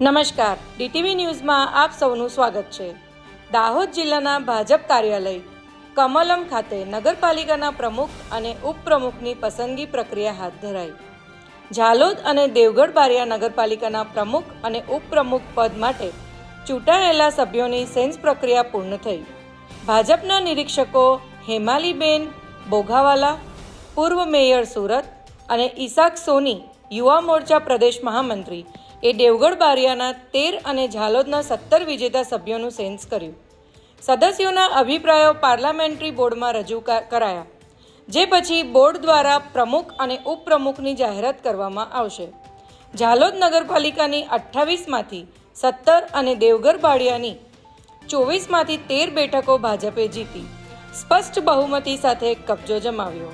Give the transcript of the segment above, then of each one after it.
નમસ્કાર. ડીટીવી ન્યૂઝમાં આપ સૌનું સ્વાગત છે. દાહોદ જિલ્લાના ભાજપ કાર્યાલય, કમલમ ખાતે નગરપાલિકાના પ્રમુખ અને ઉપપ્રમુખની પસંદગી પ્રક્રિયા હાથ ધરાઈ. ઝાલોદ અને દેવગઢ બારિયા નગરપાલિકાના પ્રમુખ અને ઉપપ્રમુખ પદ માટે ચૂંટાયેલા સભ્યોની સેન્સ પ્રક્રિયા પૂર્ણ થઈ. ભાજપના નિરીક્ષકો હેમાલીબેન બોઘાવાલા, પૂર્વ મેયર સુરત અને ઈસાક સોની યુવા મોરચા પ્રદેશ મહામંત્રી એ દેવગઢ બારિયાના તેર અને ઝાલોદના સત્તર વિજેતા સભ્યોનું સેન્સ કર્યું. સદસ્યોના અભિપ્રાયો પાર્લામેન્ટરી બોર્ડમાં રજૂ કરાયા, જે પછી બોર્ડ દ્વારા પ્રમુખ અને ઉપપ્રમુખની જાહેરાત કરવામાં આવશે. ઝાલોદ નગરપાલિકાની અઠ્ઠાવીસમાંથી સત્તર અને દેવગઢ બાળિયાની ચોવીસમાંથી તેર બેઠકો ભાજપે જીતી. સ્પષ્ટ બહુમતી સાથે કબજો જમાવ્યો.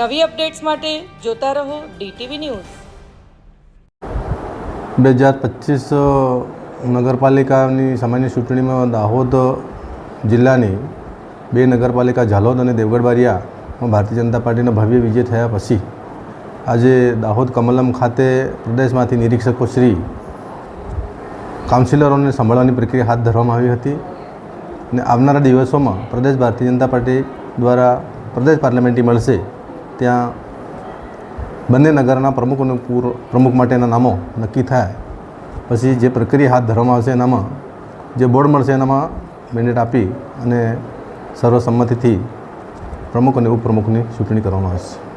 નવી અપડેટ્સ માટે જોતા રહો ડીટીવી ન્યૂઝ. બે હજાર પચીસ નગરપાલિકાની સામાન્ય ચૂંટણીમાં દાહોદ જિલ્લાની બે નગરપાલિકા ઝાલોદ અને દેવગઢ બારિયામાં ભારતીય જનતા પાર્ટીના ભવ્ય વિજય થયા પછી આજે દાહોદ કમલમ ખાતે પ્રદેશમાંથી નિરીક્ષકો શ્રી કાઉન્સિલરોને સંભાળવાની પ્રક્રિયા હાથ ધરવામાં આવી હતી અને આવનારા દિવસોમાં પ્રદેશ ભારતીય જનતા પાર્ટી દ્વારા પ્રદેશ પાર્લામેન્ટરી મળશે ત્યાં બંને નગરના પ્રમુખ અને પૂર્વ પ્રમુખ માટેના નામો નક્કી થાય. પછી જે પ્રક્રિયા હાથ ધરવામાં આવશે એનામાં, જે બોર્ડ મળશે એનામાં મેન્ડેટ આપી અને સર્વસંમતિથી પ્રમુખ અને ઉપપ્રમુખની ચૂંટણી કરવામાં આવશે